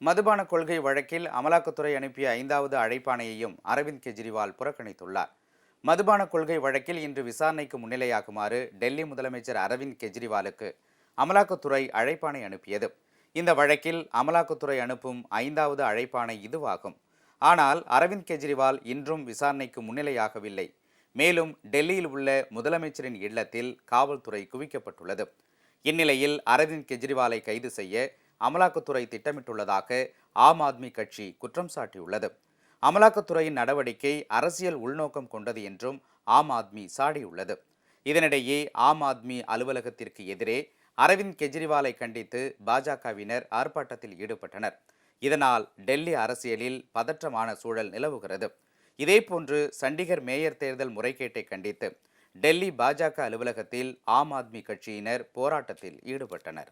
மதுபான கொள்கை வழக்கில் அமலாக்கத்துறை அனுப்பிய ஐந்தாவது அழைப்பாணையையும் அரவிந்த் கெஜ்ரிவால் புறக்கணித்துள்ளார். மதுபான கொள்கை வழக்கில் இன்று விசாரணைக்கு முன்னிலையாகுமாறு டெல்லி முதலமைச்சர் அரவிந்த் கெஜ்ரிவாலுக்கு அமலாக்கத்துறை அழைப்பாணை அனுப்பியது. இந்த வழக்கில் அமலாக்கத்துறை அனுப்பும் ஐந்தாவது அழைப்பாணை இதுவாகும். ஆனால் அரவிந்த் கெஜ்ரிவால் இன்றும் விசாரணைக்கு முன்னிலையாகவில்லை. மேலும் டெல்லியில் உள்ள முதலமைச்சரின் இல்லத்தில் காவல்துறை குவிக்கப்பட்டுள்ளது. இந்நிலையில் அரவிந்த் கெஜ்ரிவாலை கைது செய்ய அமலாக்கத்துறை திட்டமிட்டுள்ளதாக ஆம் ஆத்மி கட்சி குற்றம் சாட்டியுள்ளது. அமலாக்கத்துறையின் நடவடிக்கை அரசியல் உள்நோக்கம் கொண்டது என்றும் ஆம் ஆத்மி சாடியுள்ளது. இதனிடையே ஆம் ஆத்மி அலுவலகத்திற்கு எதிரே அரவிந்த் கெஜ்ரிவாலை கண்டித்து பாஜகவினர் ஆர்ப்பாட்டத்தில் ஈடுபட்டனர். இதனால் டெல்லி அரசியலில் பதற்றமான சூழல் நிலவுகிறது. இதேபோன்று சண்டிகர் மேயர் தேர்தல் முறைகேட்டை கண்டித்து டெல்லி பாஜக அலுவலகத்தில் ஆம் ஆத்மி கட்சியினர் போராட்டத்தில் ஈடுபட்டனர்.